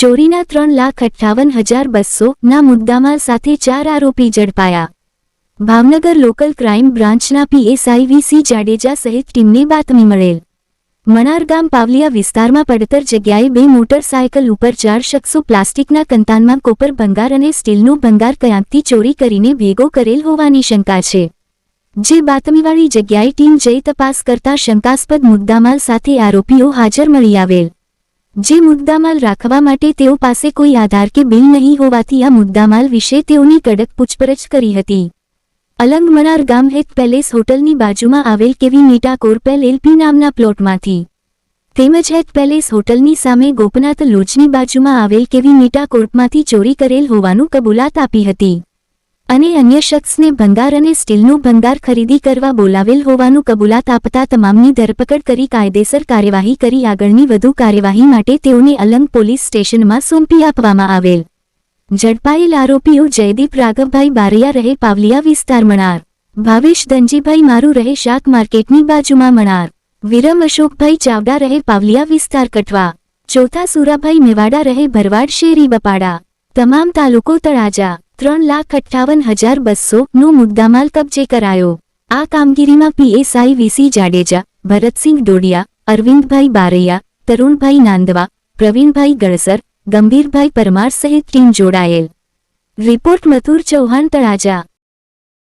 ચોરીના ત્રણ લાખ અઠ્ઠાવન હજાર બસો ના મુદ્દામાલ સાથે ચાર આરોપી ઝડપાયા. ભાવનગર લોકલ ક્રાઇમ બ્રાન્ચના પીએસઆઈ વીસી જાડેજા સહિત ટીમને બાતમી મળેલ. મણાર ગામ પાવલિયા વિસ્તારમાં પડતર જગ્યાએ બે મોટરસાયકલ ઉપર ચાર શખ્સો પ્લાસ્ટિકના કંતાનમાં કોપર ભંગાર અને સ્ટીલનું ભંગાર કયાંકથી ચોરી કરીને ભેગો કરેલ હોવાની શંકા છે. જે બાતમીવાળી જગ્યાએ ટીમ જઈ તપાસ કરતા શંકાસ્પદ મુદ્દામાલ સાથે આરોપીઓ હાજર મળી આવેલ. જે મુદ્દામાલ રાખવા માટે તેઓ પાસે કોઈ આધાર કે બિલ નહીં હોવાથી આ મુદ્દામાલ વિશે તેઓની કડક પૂછપરછ કરી હતી. અલંગ મનાર ગામ હેત પેલેસ હોટલની બાજુમાં આવેલ કેવી મીટા કોરપેલ એલપી નામના પ્લોટમાંથી. તેમજ હેત પેલેસ હોટલની સામે ગોપનાથ લોજની બાજુમાં આવેલ કેવી મીટા કોર્પમાંથી ચોરી કરેલ હોવાનું કબૂલાત આપી હતી. અને અન્ય શખ્સને ભંગાર અને સ્ટીલનું ભંગાર ખરીદી કરવા બોલાવેલ હોવાનું કબૂલાત આપતા તમામની ધરપકડ કરી કાયદેસર કાર્યવાહી કરી આગળની વધુ કાર્યવાહી માટે તેઓને અલંગ પોલીસ સ્ટેશનમાં સોંપી આપવામાં આવેલ. ઝડપાયેલ આરોપીઓ જયદીપ રાઘવભાઈ બારૈયા રહે પાવલિયા વિસ્તાર મણાર. ભાવેશ ધનજીભાઈ મારું રહે શાક માર્કેટની બાજુમાં મણાર. વિરમ અશોકભાઈ ચાવડા રહે પાવલિયા વિસ્તાર કટવા ચોથા સુરાભાઈ મેવાડા રહે ભરવાડ શેરી બપાડા. તમામ તાલુકો તળાજા. ત્રણ લાખ અઠ્ઠાવન હજાર બસો નો મુદ્દામાલ કબજે કરાયો. આ કામગીરીમાં પીએસઆઈ વીસી જાડેજા, ભરતસિંહ ડોડિયા, અરવિંદભાઈ બારૈયા, તરુણભાઈ નાંદવા, પ્રવીણભાઈ ગળસર ગંભીરભાઈ પરમાર સહિત ટીમ જોડાયેલ. રિપોર્ટ મથુર ચૌહાણ તળાજા.